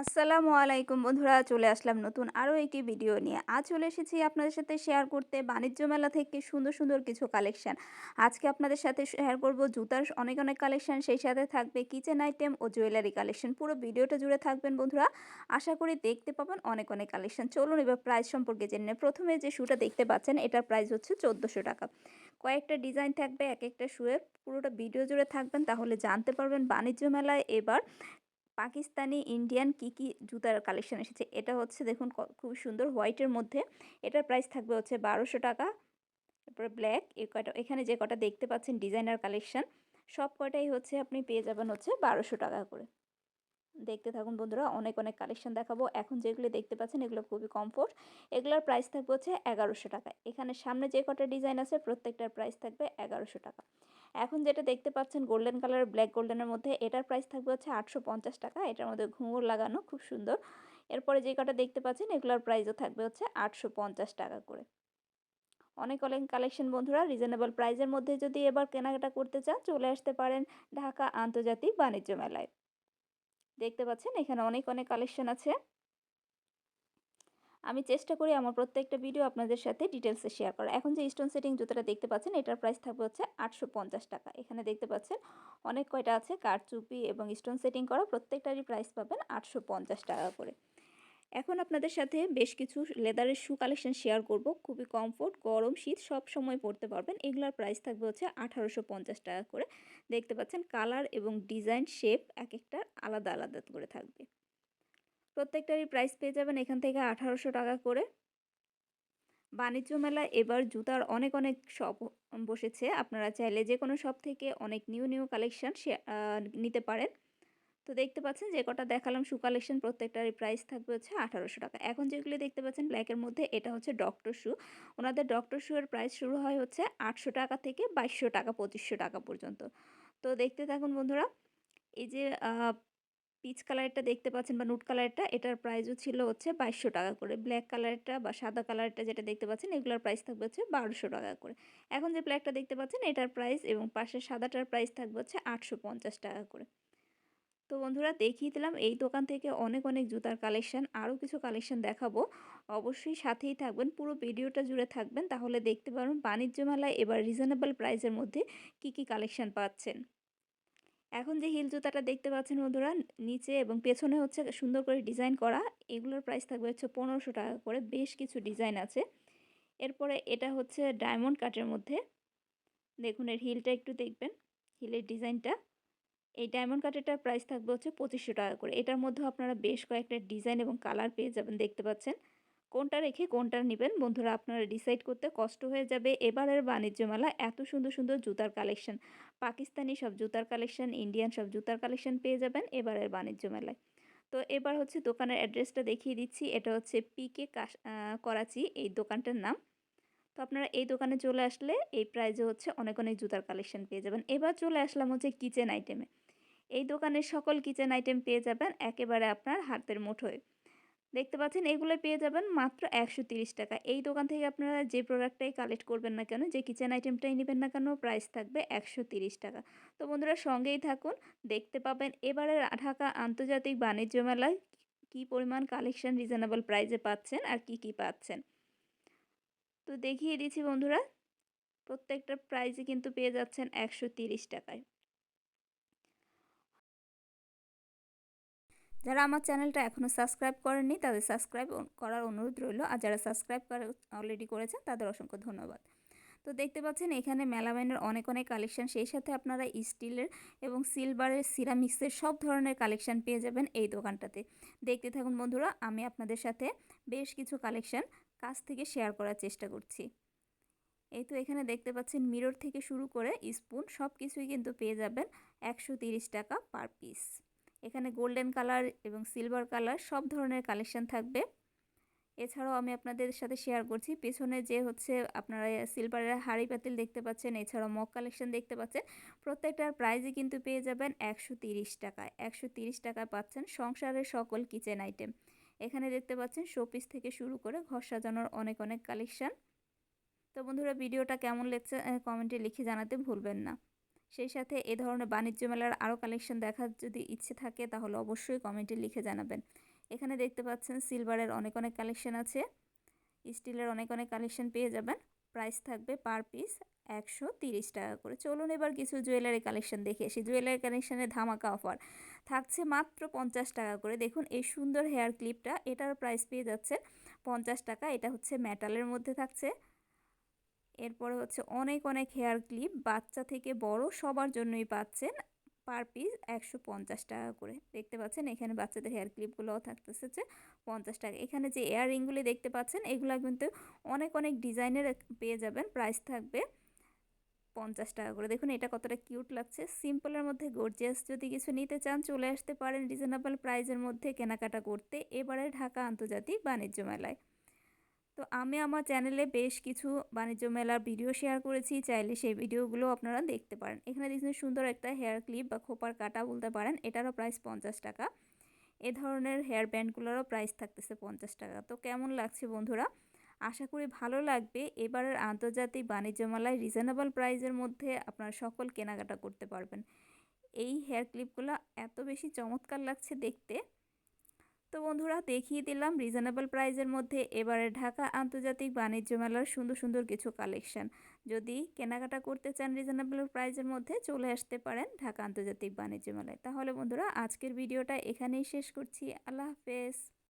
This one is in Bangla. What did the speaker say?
আসসালামু আলাইকুম বন্ধুরা, চলে আসলাম নতুন আরও একটি ভিডিও নিয়ে। আজ চলে এসেছি আপনাদের সাথে শেয়ার করতে বাণিজ্য মেলা থেকে সুন্দর সুন্দর কিছু কালেকশন। আজকে আপনাদের সাথে শেয়ার করব জুতার অনেক অনেক কালেকশান, সেই সাথে থাকবে কিচেন আইটেম ও জুয়েলারি কালেকশন। পুরো ভিডিওটা জুড়ে থাকবেন বন্ধুরা, আশা করি দেখতে পাবেন অনেক অনেক কালেকশন। চলুন এবার প্রাইস সম্পর্কে জেনে প্রথমে যে শ্যুটা দেখতে পাচ্ছেন, এটার প্রাইস হচ্ছে চোদ্দোশো টাকা। কয়েকটা ডিজাইন থাকবে, এক একটা শুয়ে পুরোটা ভিডিও জুড়ে থাকবেন, তাহলে জানতে পারবেন বাণিজ্য মেলায় এবার পাকিস্তানি ইন্ডিয়ান কি কি জুতার কালেকশন এসেছে? এটা হচ্ছে দেখুন খুব সুন্দর হোয়াইটের মধ্যে। এটার প্রাইস থাকবে হচ্ছে বারোশো টাকা। তারপরে ব্ল্যাক এই কটা এখানে যে কটা দেখতে পাচ্ছেন ডিজাইনার কালেকশন সব কটাই হচ্ছে আপনি পেয়ে যাবেন হচ্ছে বারোশো টাকা করে। দেখতে থাকুন বন্ধুরা, অনেক অনেক কালেকশন দেখাবো। এখন যেগুলো দেখতে পাচ্ছেন, এগুলো খুবই কমফোর্ট এগুলোর প্রাইস থাকবে হচ্ছে এগারোশো টাকা। এখানে সামনে যে কটা ডিজাইন আছে, প্রত্যেকটার প্রাইস থাকবে এগারোশো টাকা। এখন যেটা দেখতে পাচ্ছেন গোল্ডেন কালার ব্ল্যাক গোল্ডেনের মধ্যে এটার প্রাইস থাকবে হচ্ছে আটশো পঞ্চাশ টাকা। এটার মধ্যে ঘুঙুর লাগানো খুব সুন্দর। এরপরে যে কটা দেখতে পাচ্ছেন, এগুলোর প্রাইসও থাকবে হচ্ছে আটশো পঞ্চাশ টাকা করে। অনেক অনেক কালেকশন বন্ধুরা রিজনেবল প্রাইজের মধ্যে যদি এবার কেনাকাটা করতে চান, চলে আসতে পারেন ঢাকা আন্তর্জাতিক বাণিজ্য মেলায়। দেখতে পাচ্ছেন, এখানে অনেক অনেক কালেকশন আছে। আমি চেষ্টা করি আমার প্রত্যেকটা ভিডিও আপনাদের সাথে ডিটেলসে শেয়ার করা এখন যে স্টোন সেটিং জুতোটা দেখতে পাচ্ছেন, এটার প্রাইস থাকবে হচ্ছে আটশো পঞ্চাশ টাকা। এখানে দেখতে পাচ্ছেন অনেক কয়টা আছে কারচুপি এবং স্টোন সেটিং করা, প্রত্যেকটারই প্রাইস পাবেন আটশো পঞ্চাশ টাকা করে। এখন আপনাদের সাথে বেশ কিছু লেদারের শু কালেকশন শেয়ার করব। খুবই কমফোর্ট গরম, শীত, সব সময় পরতে পারবেন। এগুলোর প্রাইস থাকবে হচ্ছে আঠারোশো পঞ্চাশ টাকা করে। দেখতে পাচ্ছেন কালার এবং ডিজাইন শেপ এক একটা আলাদা আলাদা করে থাকবে। প্রত্যেকটারই প্রাইস পেয়ে যাবেন এখান থেকে আঠারোশো টাকা করে। বাণিজ্য মেলায় এবার জুতার অনেক অনেক শপ বসেছে। আপনারা চাইলে যে কোনো শপ থেকে অনেক নিউ নিউ কালেকশান নিতে পারেন। তো দেখতে পাচ্ছেন যে কটা দেখালাম শু কালেকশন প্রত্যেকটারই প্রাইস থাকবে হচ্ছে আঠারোশো টাকা। এখন যেগুলি দেখতে পাচ্ছেন ব্ল্যাকের মধ্যে এটা হচ্ছে ডক্টর শু ওনাদের ডক্টর শুয়ের প্রাইস শুরু হয় হচ্ছে আটশো টাকা থেকে বাইশশো টাকা, পঁচিশশো টাকা পর্যন্ত। তো দেখতে থাকুন বন্ধুরা, এই যে পিচ কালারটা দেখতে পাচ্ছেন বা নুট কালারটা এটার প্রাইসও ছিল হচ্ছে বাইশশো টাকা করে। ব্ল্যাক কালারটা বা সাদা কালারটা যেটা দেখতে পাচ্ছেন, এগুলোর প্রাইস থাকবে হচ্ছে বারোশো টাকা করে। এখন যে ব্ল্যাকটা দেখতে পাচ্ছেন, এটার প্রাইস এবং পাশের সাদাটার প্রাইস থাকবে হচ্ছে আটশো পঞ্চাশ টাকা করে। তো বন্ধুরা, দেখিয়ে দিলাম এই দোকান থেকে অনেক অনেক জুতার কালেকশান, আরও কিছু কালেকশান দেখাবো। অবশ্যই সাথেই থাকবেন, পুরো ভিডিওটা জুড়ে থাকবেন, তাহলে দেখতে পারবেন বাণিজ্য মেলায় এবার রিজনেবল প্রাইসের মধ্যে কি কি কালেকশান পাচ্ছেন। এখন যে হিল জুতাটা দেখতে পাচ্ছেন বন্ধুরা, নিচে এবং পেছনে হচ্ছে সুন্দর করে ডিজাইন করা। এগুলোর প্রাইস থাকবে হচ্ছে পনেরোশো টাকা করে, বেশ কিছু ডিজাইন আছে। এরপরে এটা হচ্ছে ডায়মন্ড কাটের মধ্যে। দেখুন, এর হিলটা একটু দেখবেন হিলের ডিজাইনটা এই ডায়মন্ড কাটেরটার প্রাইস থাকবে হচ্ছে পঁচিশশো টাকা করে। এটার মধ্যেও আপনারা বেশ কয়েকটা ডিজাইন এবং কালার পেয়ে যাবেন, দেখতে পাচ্ছেন। কোনটা রেখে কোনটা নেবেন? বন্ধুরা, আপনারা ডিসাইড করতে কষ্ট হয়ে যাবে। এবারের বাণিজ্য মেলা এত সুন্দর সুন্দর জুতার কালেকশন পাকিস্তানি সব জুতার কালেকশন ইন্ডিয়ান সব জুতার কালেকশন পেয়ে যাবেন এবারের বাণিজ্য মেলায় তো এবার হচ্ছে দোকানের অ্যাড্রেসটা দেখিয়ে দিচ্ছি। এটা হচ্ছে পিকে করাচি এই দোকানটার নাম। তো আপনারা এই দোকানে চলে আসলে এই প্রাইজে হচ্ছে অনেক অনেক জুতার কালেকশন পেয়ে যাবেন। এবার চলে আসলাম হচ্ছে কিচেন আইটেমে এই দোকানের সকল কিচেন আইটেম পেয়ে যাবেন একেবারে আপনার হাতের মুঠোয়। দেখতে পাচ্ছেন এগুলো পেয়ে যাবেন মাত্র একশো টাকা। এই দোকান থেকে আপনারা যে প্রোডাক্টটাই কালেক্ট করবেন না কেন, যে কিচেন আইটেমটাই নেবেন না কেন প্রাইস থাকবে একশো টাকা। তো বন্ধুরা সঙ্গেই থাকুন, দেখতে পাবেন এবারে ঢাকা আন্তর্জাতিক বাণিজ্য মেলায় কী পরিমাণ কালেকশন রিজনেবল প্রাইসে পাচ্ছেন আর কি কি পাচ্ছেন। তো দেখিয়ে দিচ্ছি বন্ধুরা, প্রত্যেকটা প্রাইসে কিন্তু পেয়ে যাচ্ছেন একশো টাকায়। যারা আমার চ্যানেলটা এখনও সাবস্ক্রাইব করেননি, তাদের সাবস্ক্রাইব করার অনুরোধ রইল। আর যারা সাবস্ক্রাইব করে অলরেডি করেছেন, তাদের অসংখ্য ধন্যবাদ। তো দেখতে পাচ্ছেন, এখানে মেলামাইনের অনেক অনেক কালেকশান সেই সাথে আপনারা স্টিলের এবং সিলভারের সিরামিক্সের সব ধরনের কালেকশান পেয়ে যাবেন এই দোকানটাতে। দেখতে থাকুন বন্ধুরা, আমি আপনাদের সাথে বেশ কিছু কালেকশান কাছ থেকে শেয়ার করার চেষ্টা করছি। এই তো এখানে দেখতে পাচ্ছেন মিরর থেকে শুরু করে স্পুন সব কিছুই কিন্তু পেয়ে যাবেন একশো টাকা পার পিস এখানে গোল্ডেন কালার এবং সিলভার কালার সব ধরনের কালেকশন থাকবে। এছাড়াও আমি আপনাদের সাথে শেয়ার করছি, পেছনে যে হচ্ছে আপনারা সিলভারের হাড়ি পাতিল দেখতে পাচ্ছেন, এছাড়াও মগ কালেকশন দেখতে পাচ্ছেন, প্রত্যেকটার প্রাইজই কিন্তু পেয়ে যাবেন একশো তিরিশ টাকায়। একশো তিরিশ টাকায় পাচ্ছেন সংসারের সকল কিচেন আইটেম এখানে দেখতে পাচ্ছেন শোপিস থেকে শুরু করে ঘর সাজানোর অনেক অনেক কালেকশান। তো বন্ধুরা, ভিডিওটা কেমন লেগছে কমেন্টে লিখে জানাতে ভুলবেন না। সেই সাথে এ ধরনের বাণিজ্য মেলার আরও কালেকশন দেখার যদি ইচ্ছে থাকে, তাহলে অবশ্যই কমেন্টে লিখে জানাবেন। এখানে দেখতে পাচ্ছেন সিলভারের অনেক অনেক কালেকশন আছে। স্টিলের অনেক অনেক কালেকশন পেয়ে যাবেন। প্রাইস থাকবে পার পিস একশো তিরিশ টাকা করে। চলুন এবার কিছু জুয়েলারি কালেকশন দেখে। আসি জুয়েলারি কালেকশানে ধামাকা অফার থাকছে মাত্র পঞ্চাশ টাকা করে। দেখুন, এই সুন্দর হেয়ার ক্লিপটা এটার প্রাইস পেয়ে যাচ্ছে পঞ্চাশ টাকা। এটা হচ্ছে মেটালের মধ্যে থাকছে। এরপরে হচ্ছে অনেক অনেক হেয়ার ক্লিপ বাচ্চা থেকে বড় সবার জন্যই পাচ্ছেন পার পিস একশো পঞ্চাশ টাকা করে। দেখতে পাচ্ছেন এখানে বাচ্চাদের হেয়ার ক্লিপগুলোও থাকতেছে যে পঞ্চাশ টাকা। এখানে যে ইয়াররিংগুলি দেখতে পাচ্ছেন এগুলো কিন্তু অনেক অনেক ডিজাইনের পেয়ে যাবেন। প্রাইস থাকবে পঞ্চাশ টাকা করে। দেখুন এটা কতটা কিউট লাগছে। সিম্পলের মধ্যে গর্জিয়াস যদি কিছু নিতে চান চলে আসতে পারেন রিজনেবল প্রাইজের মধ্যে কেনাকাটা করতে এবারে ঢাকা আন্তর্জাতিক বাণিজ্য মেলায়। তো আমি আমার চ্যানেলে বেশ কিছু বাণিজ্য মেলার ভিডিও শেয়ার করেছি, চাইলে সেই ভিডিওগুলো আপনারা দেখতে পারেন। এখানে দেখছেন সুন্দর একটা হেয়ার ক্লিপ বা খোপার কাটা বলতে পারেন, এটারও প্রাইস পঞ্চাশ টাকা। এ ধরনের হেয়ার ব্যান্ডগুলোরও প্রাইস থাকতেছে পঞ্চাশ টাকা। তো কেমন লাগছে বন্ধুরা? আশা করি ভালো লাগবে। এবারের আন্তর্জাতিক বাণিজ্য মেলায় রিজনেবল প্রাইজের মধ্যে আপনারা সকল কেনাকাটা করতে পারবেন। এই হেয়ার ক্লিপগুলো এত বেশি চমৎকার লাগছে দেখতে। তো বন্ধুরা দেখিয়ে দিলাম রিজনেবল প্রাইজের মধ্যে এবারে ঢাকা আন্তর্জাতিক বাণিজ্য মেলার সুন্দর সুন্দর কিছু কালেকশন যদি কেনাকাটা করতে চান রিজনেবল প্রাইজের মধ্যে চলে আসতে পারেন ঢাকা আন্তর্জাতিক বাণিজ্য মেলায়। তাহলে বন্ধুরা আজকের ভিডিওটা এখানেই শেষ করছি। আল্লাহ হাফেজ।